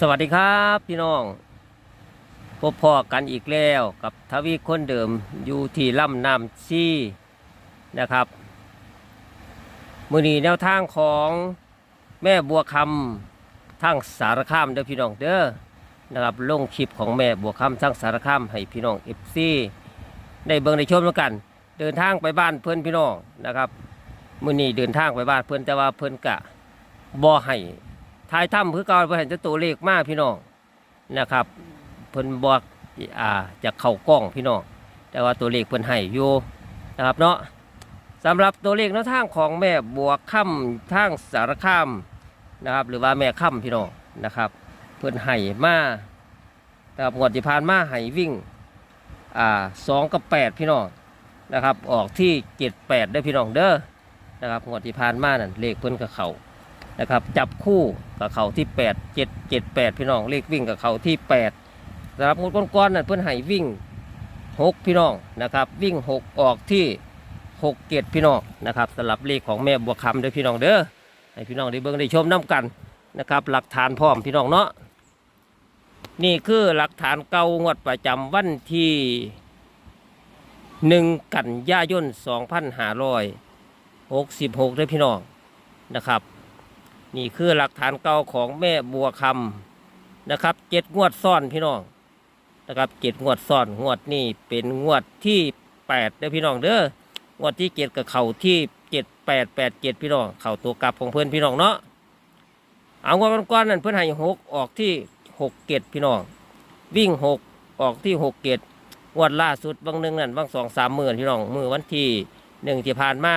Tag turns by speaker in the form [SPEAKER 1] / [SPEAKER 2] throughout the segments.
[SPEAKER 1] สวัสดีครับพี่น้อง พบพอกันอีกแล้วกับทวีคนเดิมอยู่ที่ลำน้ำซีนะครับมือนีแนวทางของแม่บัวคำทั้งสารคามเด้อพี่น้องเด้อนะครับลงคลิปของแม่บัวคำทั้งสารคามให้พี่น้องเอฟซีได้เบิ่งได้ชมแล้วกัน เดินทางไปบ้านเพื่อนพี่น้องนะครับมือนีเดินทางไปบ้านเพื่อนแต่ว่าเพื่อนกะบ่ให้ ทายถ้ำคือเก่าเพื่นเห็นจตัวเลขมากพี่น้องนะครับเพิ่นบอกอ่าจะเข้ากล้องพี่น้องแต่ว่าตัวเลขเพิ่นให้อยู่นะครับเนาะสำหรับตัวเลขแนวทางของแม่บัวค่ำทางสารคามนะครับหรือว่าแม่ค่ำพี่น้องนะครับ เพิ่นให้มานะครับงวดที่ผ่านมาให้วิ่งอ่าสองกับแปดพี่น้องนะครับออกที่เจ็ดแปดได้พี่น้องเด้อนะครับงวดที่ผ่านมานั่นเลขเพิ่นกับเขา นะครับจับคู่กับเขาที่แปดเจ็ดเจ็ดแปดพี่น้องเลขวิ่งกับเขาที่แปดสำหรับงดก้อนๆนั่นเพื่อนให้วิ่งหกพี่น้องนะครับวิ่งหกออกที่หกเกตพี่น้องนะครับสำหรับเลขของแม่บัวคำเด้อพี่น้องเด้อให้พี่น้องได้เบิ่งได้ชมน้กันนะครับหลักฐานพร้อมพี่น้องเนาะนี่คือหลักฐานเก่างวดประจำวันที่หนึ่งกันยายนสองพันห้าร้อยหกสิบหกเด้อพี่น้องนะครับ นี่คือหลักฐานเก่าของแม่บัวคำนะครับเจ็ดงวดซ้อนพี่น้องนะครับเจ็ดงวดซ้อนงวดนี่เป็นงวดที่แปดเด้อพี่น้องเด้องวดที่เจ็ดกับเข่าที่เจ็ดแปดแปดเจ็ดพี่น้องเข่าตัวกลับของเพื่อนพี่น้องเนาะเอางวดก้อนนั่นเพื่อนให้หกออกที่หกเกตพี่น้องวิ่งหกออกที่หกเกตงวดล่าสุดบางหนึ่งนั่นบางสองสามหมื่นพี่น้องมือวันที่หนึ่งที่ผ่านมา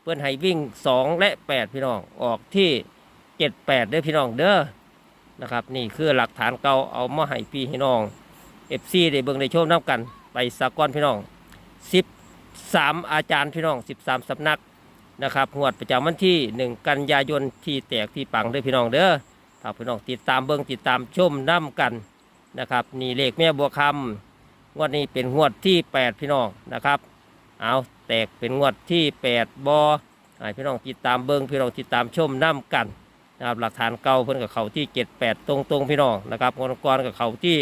[SPEAKER 1] เพื่อนให้วิ่งสองและแปดพี่น้องออกที่ เจ็ดแปดเด้อพี่น้องเด้อนะครับ นี่คือหลักฐานเก่าเอามาให้พี่ให้น้องเอฟซีได้เบิ่งได้ชมน้ำกัน ไปสากอนพี่น้องสิบสามอาจารย์พี่น้องสิบสามสำนักนะครับงวดประจำวันที่หนึ่งกันยายนที่แตกที่ปังเด้อพี่น้องเด้อฝากพี่น้องติดตามเบิ่งติดตามชมน้ำกันนะครับนี่เลขแม่บัวคำงวดนี้เป็นงวดที่แปดพี่น้องนะครับเอาแตกเป็นงวดที่แปดบอให้พี่น้องติดตามเบิ่งพี่น้องติดตามชมน้ำกัน นะครับหลักฐานเก่าเพิ่นกับเขาที่เจ็ดแปดตรงตรงๆพี่น้องนะครับงอนกรกับเขาที่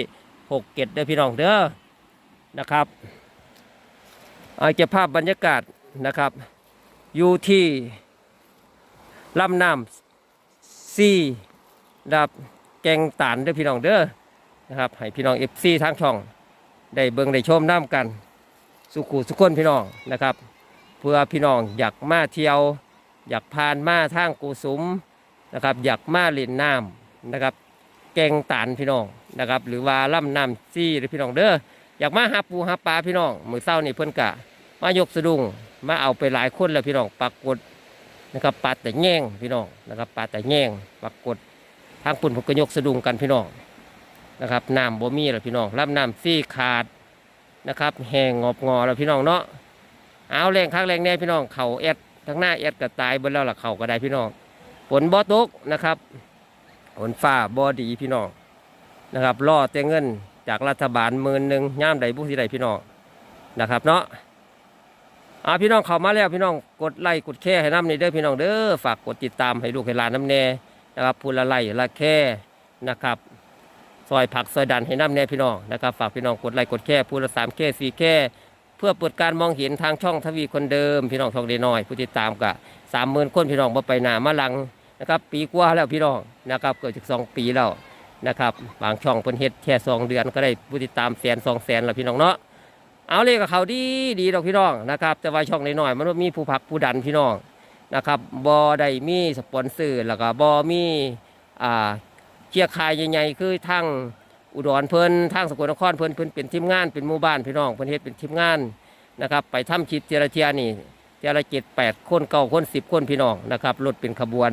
[SPEAKER 1] หกเจ็ดเด้อพี่น้องเด้อนะครับอาจจะภาพบรรยากาศนะครับ อยู่ที่ลำน้ำซีดับแกงตานเด้อพี่น้องเด้อนะครับให้พี่น้องเอฟซีทางช่อง ได้เบิ่งได้ชมน้ำกัน สุขุสุขคนพี่น้องนะครับ เพื่อพี่น้องอยากมาเที่ยว อยากผ่านมาทางกูสุม นะครับอยากมาเล่นน้ำนะครับ แกงตานพี่น้องนะครับ หรือว่าล่ำน้ำซี่หรือพี่น้องเด้ออยากมาหาปูหาปลาพี่น้องมือเศร้านี่เพิ่อนกะ มายกสะดุงมาเอาไปหลายคนแล้วพี่น้องปรากฏนะครับปลาแต่แง่งพี่น้องนะครับปลาแต่แง่งปรากฏทางปุ่นผมก็ยกสะดุงกันพี่น้องนะครับน้ำบ่มีแล้วพี่น้องล่ำน้ำซี่ขาดนะครับแห้งงอบงอแล้วพี่น้องเนาะเอาแรงคักแรงแน่พี่น้องเข่าแอดทั้งหน้าแอดก็ตายบนแล้วล่ะเข่าก็ได้พี่น้อง ฝนบ่ตกนะครับฝนฟ้าบ่ดีพี่น้องนะครับรอแต่เงินจากรัฐบาลหมื่นหนึ่งย่ามใดบุสิใดพี่น้องนะครับเนาะอ่าพี่น้องเข้ามาแล้วพี่น้องกดไลค์กดแชร์ให้น้ำนี่เด้อพี่น้องเด้อฝากกดติดตามให้ลูกให้หลานน้ำแน่นะครับพูละไลค์ละแค่นะครับซอยผักซอยดันให้น้ำแน่พี่น้องนะครับฝากพี่น้องกดไลค์กดแชร์พูละสามแค่สี่แค่เพื่อเปิดการมองเห็นทางช่องทวีคนเดิม พี่น้องช่องเดน้อย ผู้ติดตามกะสามหมื่นคนพี่น้องมาไปหนามาลัง นะครับปีกว่าแล้วพี่น้องนะครับเกิดจากสองปีแล้วนะครับบางช่องเพิ่นเฮ็ดแค่สองเดือนก็ได้ผู้ติดตามแสนสองแสนแล้วพี่น้องเนาะเอาเลยกับเขาดีดีดอกพี่น้องนะครับแต่ว่าช่องน้อยๆมันมีผู้พักผู้ดันพี่น้องนะครับบอได้มีสปอนเซอร์แล้วก็บอมีอ่าเชียร์คายใหญ่ๆคือทั้งอุดรเพิ่นทั้งสกลนครเพิ่นเพิ่นเป็นทีมงานเป็นหมู่บ้านพี่น้องเพิ่นเฮ็ดเป็นทีมงานนะครับไปทำชิดเจรเทียนี่เจ้าละเจ็ดแปดคนเก้าคนสิบคนพี่น้องนะครับรถเป็นขบวน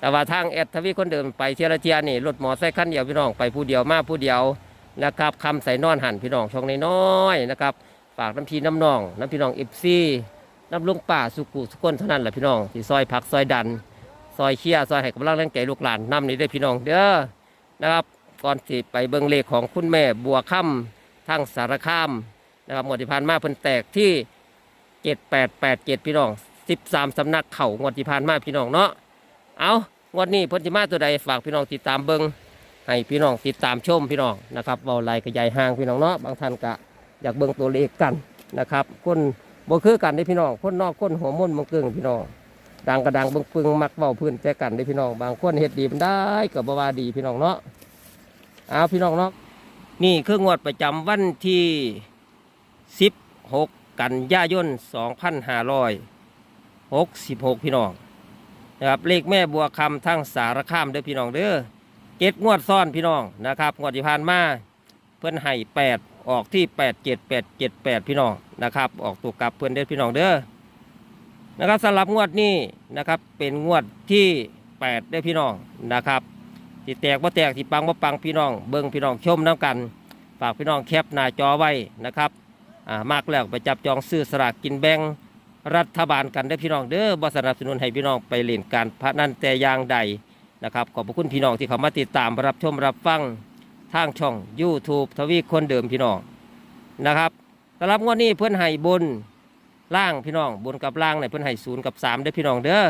[SPEAKER 1] แต่ว่าทางแอดทวีคนเดิมไปเทียระเทียนี่รถมอไซค์คันเดียวพี่น้องไปผู้เดียวมาผู้เดียวนะครับคำใส่นอนหันพี่น้องช่องน้อยๆนะครับฝากน้ำพีน้ำนองน้ำพี่น้องเอฟซีน้ำลุงป่าสุกุสุกคนเท่านั้นแหละพี่น้องที่ซอยผักซอยดัน ซอยเชียซอยให้กำลังแรงใจลูกหลานน้ำนี้ได้พี่น้องเด้อนะครับก่อนที่ไปเบิ้งเลขของคุณแม่บัวค่ำทางสารคามนะครับหมวดที่ผ่านมาเพิ่นแตกที่เจ็ดแปดแปดเจ็ดพี่น้องสิบสามสำนักเข่างวดที่ผ่านมาพี่น้องเนาะ เอางวดนี้เพ้นจิมาตัวใดฝากพี่น้องติดตามเบิงให้พี่น้องติดตามชมพี่น้องนะครับเบาไหลกระยายห่างพี่น้องเนาะบางท่านก็อยากเบิ่งตัวเลขกันนะครับคนบ่คือกันได้พี่น้องคนนอกคนหัวมุ่นมังกิงพี่น้องดังกระดังเบิ่งปึงมักเบาพื้นแต่กันได้พี่น้องบางคนเฮ็ดดีมันได้ก็บ่ว่าดีพี่น้องเนาะเอาพี่น้องเนาะนี่คืองวดประจำวันที่16กันยายน2566พี่น้อง นะครับเลขแม่บัวคำทั้งสารคามเด้อพี่น้องเด้อเจ็ดงวดซ้อนพี่น้องนะครับงวดที่ผ่านมาเพื่อนให้แปดออกที่แปดเจ็ดแปดเจ็ดแปดพี่น้องนะครับ ออกตัวกลับเพื่อนเด้อพี่น้องเด้อนะครับสำหรับงวดนี้นะครับเป็นงวดที่แปดเด้อพี่น้องนะครับที่แตกบ่แตกที่ปังบ่ปังพี่น้อง เบิ่งพี่น้องชมน้ำกันฝากพี่น้องแคปหน้าจอไว้นะครับอ่ามากแล้วไปจับจองซื้อสลากกินแบ่ง รัฐบาลกันได้พี่น้องเด้อบ่สนับสนุนให้พี่น้องไปเล่นการพนันแต่อย่างใดนะครับขอบพระคุณพี่น้องที่เข้ามาติดตามรับชมรับฟังทางช่อง YouTube ทวีคนเดิมพี่น้องนะครับสำหรับงวดนี้เพื่อนให้บนล่างพี่น้องบนกับล่างเนี่ยเพื่อนให้ศูนย์กับสามได้พี่น้องเด้อ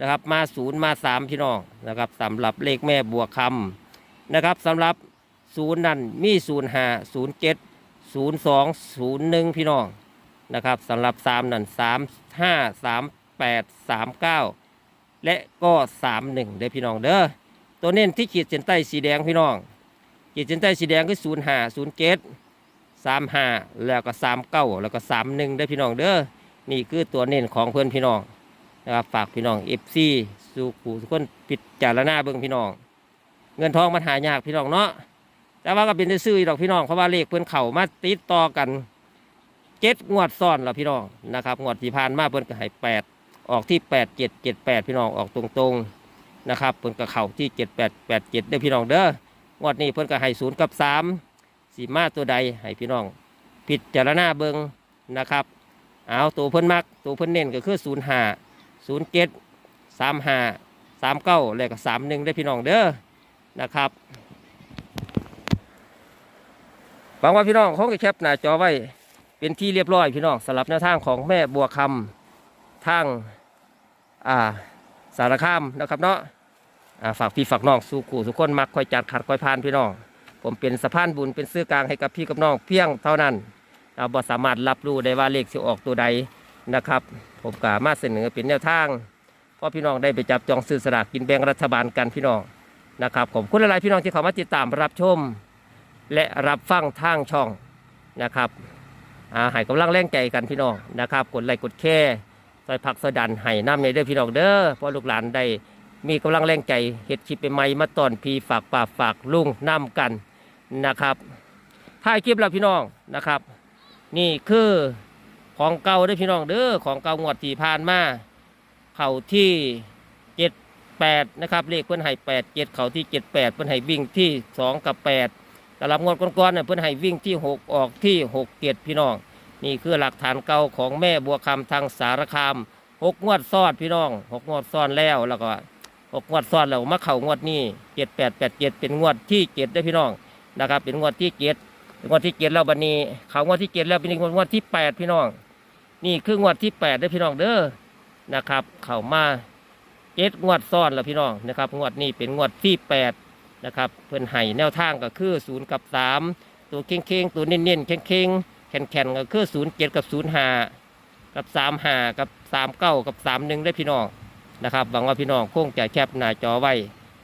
[SPEAKER 1] นะครับมาศูนย์มาสามพี่น้องนะครับสำหรับเลขแม่บัวคำนะครับสำหรับศูนย์นั่นมีศูนย์ห้าศูนย์เจ็ดศูนย์สองศูนย์หนึ่งพี่น้อง นะครับสำหรับสามนั่นสามห้าสามแปดสามเก้าและก็สามหนึ่งเด้อพี่น้องเด้อตัวเน้นที่ขีดเส้นใต้สีแดงพี่น้องขีดเส้นใต้สีแดงคือศูนย์ห้าศูนย์เจ็ดสามห้าแล้วก็สามเก้าแล้วก็สามหนึ่งเด้อพี่น้องเด้อนี่คือตัวเน้นของเพื่อนพี่น้องนะครับฝากพี่น้องเอฟซีสู่ขู่ทุกคนพิดจารณาเบิ่งพี่น้อง เงินทองมันหายากพี่น้องเนาะแต่ว่าก็เป็นได้ซื้ออีดอกพี่น้องเพราะว่าเลขเพื่อนเข่ามาติดต่อกัน เจ็ดงวดซ้อนแล้วพี่น้องนะครับงวดที่ผ่านมาเพื่อนก็ให้แปดออกที่แปดเจ็ดเจ็ดแปดพี่น้องออกตรงๆนะครับเพื่อนก็เข่าที่เจ็ดแปดแปดเจ็ดเด้อพี่น้องเด้องวดนี้เพื่อนก็ให้ศูนย์กับสามสีมาตัวใดให้พี่น้องพิดจารณาเบิงนะครับเอาตัวเพื่อนมักตัวเพื่อนเน้นก็คือศูนย์ห้าศูนย์เจ็ดสามห้าสามเก้าแล้วก็สามหนึ่งได้พี่น้องเด้อนะครับหวังว่าพี่น้องคงจะแคปหน้าจอไว้ เป็นที่เรียบร้อยพี่น้องสำหรับแนวทางของแม่บัวคำทางอ่าสารคามนะครับเนาะฝากพี่ฝากน้องสู่กูทุกคนมักคอยจัดขัดคอยพานพี่น้อง ผมเป็นสะพานบุญเป็นซื้อกลางให้กับพี่กับน้องเพียงเท่านั้นเราบ่สามารถรับรู้ได้ว่าเลขสิออกตัวใดนะครับ ผมกามาเสนอเป็นแนวทางเพราะพี่น้องได้ไปจับจองซื้อสลากกินแบ่งรัฐบาลกันพี่น้องนะครับขอบคุณหลายพี่น้องที่เข้ามาติดตามรับชม และรับฟังทางช่องนะครับ อ่าให้กำลังแรงใจกันพี่น้องนะครับ กดไลค์กดแค่ซอยผักซอยดันให้น้ำในเด้อพี่น้องเด้อพราะลูกหลานได้มีกำลังแรงใจเฮ็ดคลิปใหม่มาตอนพีฝากป่าฝากลุงน้ำกันนะครับถ่ายคลิปแล้วพี่น้องนะครับ นี่คือของเก่าเด้อพี่น้องเด้อของเก่างวดที่ผ่านมาเข่าที่เจ็ดแปดนะครับเลขเพื่อนให้แปดเจ็ดเข่าที่เจ็ดแปดเพื่อนให้วิ่งที่สองกับแปด สำหรับงวดก่อนๆเนี่ยเพิ่นให้วิ่งที่ 6 ออกที่6เกียรติพี่น้อง นี่คือหลักฐานเก่าของแม่บัวคำทางสารคามหกงวดซ้อนพี่น้องหกงวดซ้อนแล้วแล้วก็หกงวดซ้อนแล้วมาเข่างวดนี้เจ็ดแปดแปดเจ็ดเป็นงวดที่เจ็ดได้พี่น้องนะครับ เป็นงวดที่เจ็ดงวดที่เจ็ดแล้วบัดนี้เขางวดที่เจ็ดแล้วเป็นงวดที่แปดพี่น้อง นี่คืองวดที่แปดได้พี่น้องเด้อนะครับ เข้ามาเจ็ดงวดซ้อนแล้วพี่น้องนะครับ งวดนี้เป็นงวดที่แปด นะครับเพื่อนไห้แนวทางก็คือศูนย์กับสามตัวเข่งๆตัวเน้นๆเข่งๆแข็งๆก็คือศูนย์เจ็ดกับศูนย์ห้ากับสามห้ากับสามเก้ากับสามหนึ่งได้พี่น้องนะครับหวังว่าพี่น้องคงจะแคปหน้าจอไว้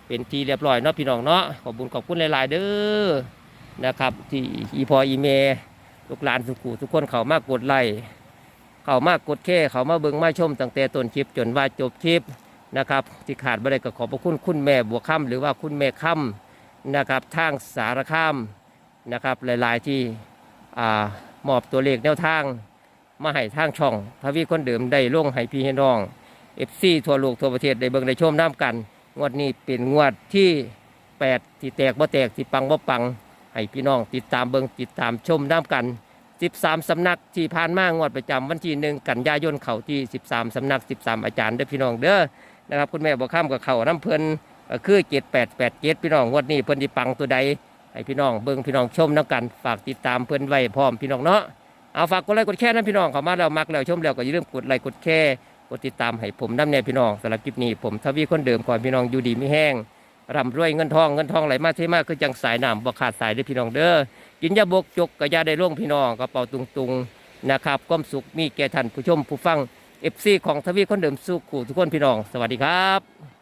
[SPEAKER 1] เป็นทีเรียบร้อยเนาะพี่น้องเนาะขอบคุญขอบคุณหลายๆเด้อนะครับที่อีพออีเมลูกหลานสุขุทุกคนเขามากกดไลค์เขามากกดแค่เขามาเบิ่งมาชมตั้งแต่ต้นคลิปจนว่าจบคลิป นะครับที่ขาดไม่ได้ก็ขอบพระคุณคุณแม่บัวค่ำหรือว่าคุณแม่ค่ำนะครับทางสารคามนะครับหลายๆที่มอบตัวเลขแนวทาง มาให้ทางช่องทวีคนเดิมได้ลงให้พี่ให้น้องเอฟซีทั่วโลกทั่วประเทศได้เบิ่งได้ชมน้ำกัน งวดนี้เป็นงวดที่ 8 ที่แตกบ่แตกที่ปังบ่ปัง ให้พี่น้องติดตามเบิ่งติดตามชมน้ำกัน 13 สำนักที่ผ่านมางวดประจำวันที่หนึ่งกันยายนเข่าที่ 13 สำนัก 13 อาจารย์เด้อพี่น้องเด้อ นะครับคุณแม่บอกข้ามกับเขาน้ำเพลินคือเจ็ดแปดแปดเจ็ดพี่น้องวดนนี้เพิ่นที่ปังตัวใดให้พี่น้องเบิ้งพี่น้องชมน้ำกันฝากติดตามเพื่อนไว้พร้อมพี่น้องเนาะเอาฝากกดไลค์กดแชร์นะพี่น้องเขามาแล้วมักแล้วชมแล้วก็อย่าลืมกดไลค์กดแชร์กดติดตามให้ผมน้ำแน่พี่น้องสำหรับคลิปนี้ผมทวีคนเดิมก่อนพี่น้องอยู่ดีไม่แห้งร่ำรวยเงินทองเงินทองไหลมาเทมากคือจังสายน้ำบ่ขาดสายด้วยพี่น้องเด้อกินยาบกจกกระยาได้ร่วงพี่น้องกระเป๋าตุงตุงนะครับก้มสุขมีแก่ทันผู้ชมผู้ฟัง เอฟซีของทวีคนเดิมสู้กูทุกคนพี่น้อง สวัสดีครับ